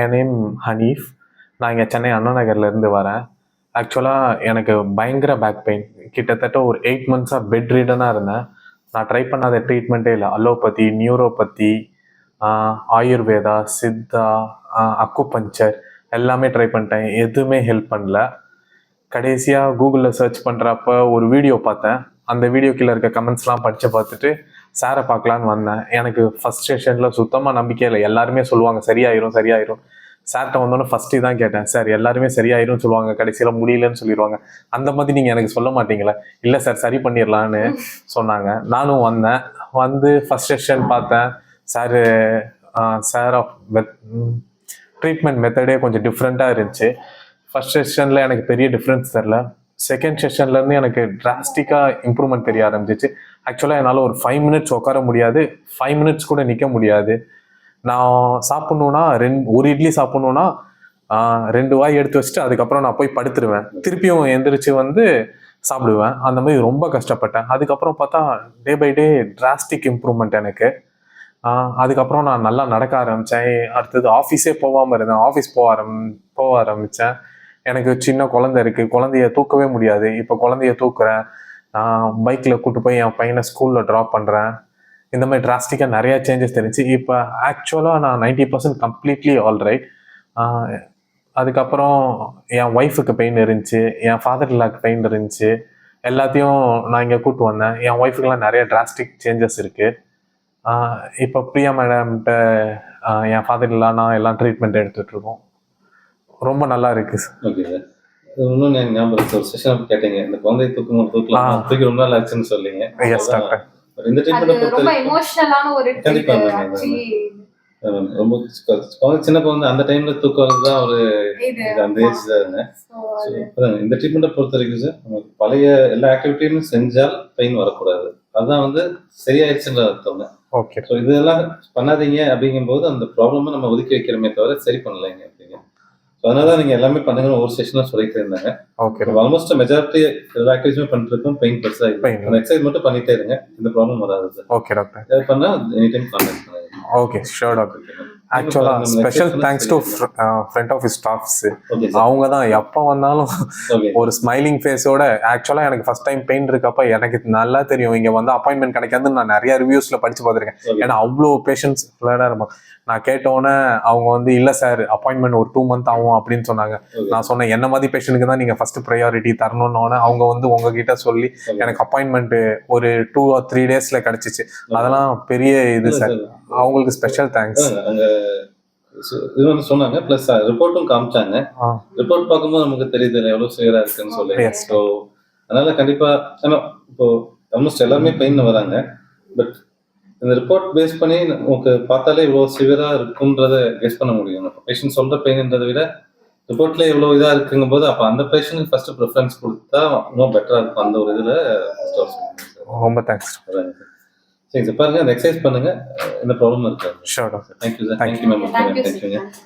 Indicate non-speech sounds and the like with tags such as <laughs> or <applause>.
என் name Haneef. நான் இங்கே சென்னை அண்ணா நகர்லேருந்து வரேன். ஆக்சுவலாக எனக்கு பயங்கர பேக் பெயின் கிட்டத்தட்ட ஒரு எயிட் மந்த்ஸாக பெட் ரீடனாக இருந்தேன். நான் ட்ரை பண்ணாத ட்ரீட்மெண்ட்டே இல்லை. Allopathy neuropathy Ayurveda Siddha acupuncture எல்லாமே ட்ரை பண்ணிட்டேன். எதுவுமே ஹெல்ப் பண்ணல. கடைசியாக கூகுளில் சர்ச் பண்ணுறப்ப ஒரு வீடியோ பார்த்தேன். அந்த வீடியோக்குள்ளே இருக்க கமெண்ட்ஸ்லாம் படித்து பார்த்துட்டு சாரை பார்க்கலான்னு வந்தேன். எனக்கு ஃபஸ்ட் செஷனில் சுத்தமாக நம்பிக்கை இல்லை. எல்லாருமே சொல்லுவாங்க சரியாயிரும் சரியாயிரும். சார்கிட்ட வந்தோன்னே ஃபஸ்ட்டு தான் கேட்டேன். சார் எல்லாருமே சரியாயிரும் சொல்லுவாங்க. கடைசியில் முடியலன்னு சொல்லிடுவாங்க அந்த மாதிரி நீங்கள் எனக்கு சொல்ல மாட்டீங்களா? இல்லை சார் சரி பண்ணிடலான்னு <laughs> சொன்னாங்க. நானும் வந்தேன். வந்து ஃபஸ்ட் செஷன் பார்த்தேன். சார் சார் ஆஃப் ட்ரீட்மெண்ட் மெத்தடே கொஞ்சம் டிஃப்ரெண்ட்டாக இருந்துச்சு. ஃபர்ஸ்ட் செஷனில் எனக்கு பெரிய டிஃப்ரென்ஸ் தெரில. செகண்ட் செஷன்லேருந்து எனக்கு டிராஸ்டிக்காக இம்ப்ரூவ்மெண்ட் தெரிய ஆரம்பிச்சிச்சு. ஆக்சுவலாக என்னால் ஒரு ஃபைவ் மினிட்ஸ் உட்கார முடியாது. ஃபைவ் மினிட்ஸ் கூட நிற்க முடியாது. நான் சாப்பிட்ணுன்னா ரெண்டு ஒரு இட்லி சாப்பிட்ணுன்னா ரெண்டு வாய் எடுத்து வச்சுட்டு அதுக்கப்புறம் நான் போய் படுத்துருவேன். திருப்பியும் எந்திரிச்சு வந்து சாப்பிடுவேன். அந்த மாதிரி ரொம்ப கஷ்டப்பட்டேன். அதுக்கப்புறம் பார்த்தா day by day drastic improvement எனக்கு. அதுக்கப்புறம் நான் நல்லா நடக்க ஆரம்பித்தேன் அடுத்தது ஆஃபீஸே போகாமல் இருந்தேன். ஆஃபீஸ் போக ஆரம் போக ஆரம்பித்தேன் எனக்கு சின்ன குழந்தை இருக்குது குழந்தைய தூக்கவே முடியாது. இப்போ குழந்தைய தூக்குறேன். நான் பைக்கில் கூட்டு போய் என் பையனை ஸ்கூலில் ட்ராப் பண்ணுறேன் இந்த மாதிரி டிராஸ்டிக்காக நிறையா சேஞ்சஸ் தெரிஞ்சு இப்போ ஆக்சுவலாக நான் நைன்டி பர்சன்ட் கம்ப்ளீட்லி ஆல்ரைட் அதுக்கப்புறம் என் ஒய்ஃபுக்கு பெயின் இருந்துச்சு. என் ஃபாதர் இல்லாக்கு பெயின் இருந்துச்சு. எல்லாத்தையும் நான் இங்கே கூட்டு வந்தேன். என் ஒய்ஃபுக்கெலாம் நிறைய டிராஸ்டிக் சேஞ்சஸ் இருக்குது இப்போ பிரியா மேடம்கிட்ட என் ஃபாதர் இல்லா நான் எல்லாம் ட்ரீட்மெண்ட் எடுத்துகிட்ருக்கோம் ரொம்ப நல்லா இருக்கு சார் ஓகே சார் இன்னும் ஞாபகம் ஒரு செஷன் கேட்டீங்க. இந்த குழந்தைய தூக்கம் தூக்கலாம். தூக்கி ரொம்ப நாள் ஆச்சுன்னு சொல்லிங்க எஸ் டாக்டர் இந்த ட்ரீட்மெண்ட் ரொம்ப குழந்தை சின்ன குழந்தை அந்த டைம்ல தூக்கம் தான் ஒரு அந்த ஏஜ் அதாங்க, இந்த ட்ரீட்மெண்ட்டை பொறுத்த வரைக்கும் சார் நமக்கு பழைய எல்லா ஆக்டிவிட்டியுமே செஞ்சால் பெயின் வரக்கூடாது. அதுதான் வந்து சரியாயிடுச்சுன்ற அர்த்தம். ஓகே ஸோ இதெல்லாம் பண்ணாதீங்க அப்படிங்கும்போது அந்த ப்ராப்ளமை நம்ம ஒதுக்கி வைக்கிறோமே தவிர சரி பண்ணலைங்க. ஸோ அதனால தான் நீங்கள் எல்லாமே பண்ணுங்கன்னு ஒரு செஷனில் சொல்லிட்டு இருந்தாங்க. ஓகே ஆல்மோஸ்ட் மெஜாரிட்டி எல்லா ஆக்டிவிட்டியுமே பண்ணிட்டு இருக்கோம் பெயின் பெருசாக. அந்த எக்ஸசைஸ் மட்டும் பண்ணிட்டே இருங்க. இந்த ப்ராப்ளம் வராது. ஓகே டாக்டர் இது பண்ணால் எனி டைம் கான்டாக்ட் பண்ணுங்க ஓகே ஷோர் டாக்டர். ஆக்சுவலாக special thanks to. Front office staffs. அவங்க தான் எப்போ வந்தாலும். ஒரு ஸ்மைலிங் ஃபேஸோட ஆக்சுவலாக எனக்கு ஃபர்ஸ்ட் டைம் பெயின் இருக்கப்ப எனக்கு நல்லா தெரியும் இங்கே வந்து அப்பாயின்மெண்ட் கிடைக்காதுன்னு நான் நிறைய ரிவ்யூஸில் படிச்சு பார்த்துருக்கேன். ஏன்னா அவ்வளோ பேஷன்ஸ் ஃப்ளடாக இருப்பாங்க நான் கேட்டோன்னே அவங்க வந்து இல்லை சார் அப்பாயின்மெண்ட் ஒரு டூ மந்த் ஆகும் அப்படின்னு சொன்னாங்க. நான் சொன்னேன் என்ன மாதிரி பேஷண்ட்டுக்கு தான் நீங்கள் ஃபர்ஸ்ட் ப்ரையாரிட்டி தரணும்னு அவங்க வந்து உங்ககிட்ட சொல்லி. எனக்கு அப்பாயின்மெண்ட் ஒரு டூ ஆர் த்ரீ டேஸில் கிடச்சிச்சு அதெல்லாம் பெரிய இது சார். அவங்களுக்கு ஸ்பெஷல் தேங்க்ஸ் இது வந்து சொன்னாங்க. பிளஸ் ரிப்போர்ட்டும் காமிச்சாங்க. ரிப்போர்ட் பார்க்கும்போது நமக்கு தெரியுது எவ்வளவு சிவியரா இருக்குன்னு சொல்லி. ஸோ அதனால கண்டிப்பா ஏன்னா இப்போ ஆல்மோஸ்ட் எல்லாருமே பெயின் வராங்க. பட் இந்த ரிப்போர்ட் பேஸ் பண்ணி நமக்கு பார்த்தாலே இவ்வளோ சிவியரா இருக்குன்றத கெஸ் பண்ண முடியும். பேஷண்ட் சொல்ற பெயின்ன்றதை விட ரிப்போர்ட்ல இவ்வளோ இதா இருக்குங்கும் போது அப்போ அந்த பேஷண்ட்டுக்கு ஃபர்ஸ்ட் ப்ரிஃபரன்ஸ் கொடுத்தா இன்னும் பெட்டரா இருக்கும். அந்த ஒரு இதுல ரொம்ப தேங்க்ஸ் சார் சரி பாருங்க அந்த எக்ஸசைஸ் பண்ணுங்க. இந்த ப்ராப்ளம் இருக்காது. Sure doctor thank you sir Thank thank you ma'am Thank you, தேங்க்யூங்க sir.